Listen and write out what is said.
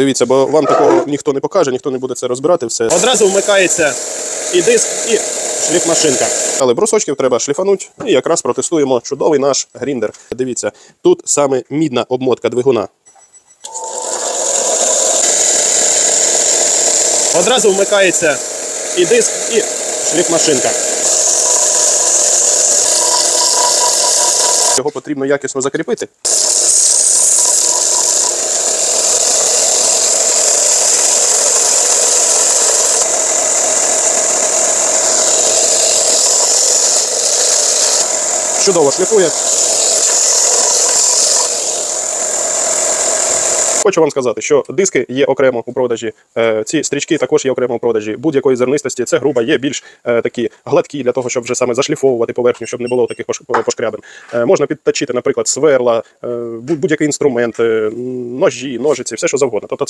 Дивіться, бо вам такого ніхто не покаже, ніхто не буде це розбирати. Все одразу вмикається і диск, і шліфмашинка. Але брусочків треба шліфанути, і якраз протестуємо чудовий наш гріндер. Дивіться, тут саме мідна обмотка двигуна. Одразу вмикається і диск, і шліфмашинка. Його потрібно якісно закріпити. Чудово шліфує. Хочу вам сказати, що диски є окремо у продажі. е, Ці стрічки також є окремо у продажі будь-якої зернистості. Це груба є більш е, такі гладкі для того, щоб вже саме зашліфовувати поверхню, щоб не було таких пош- пошкрябин. Е, Можна підточити, наприклад, сверла, будь- будь-який інструмент, ножі, ножиці, все що завгодно. Тобто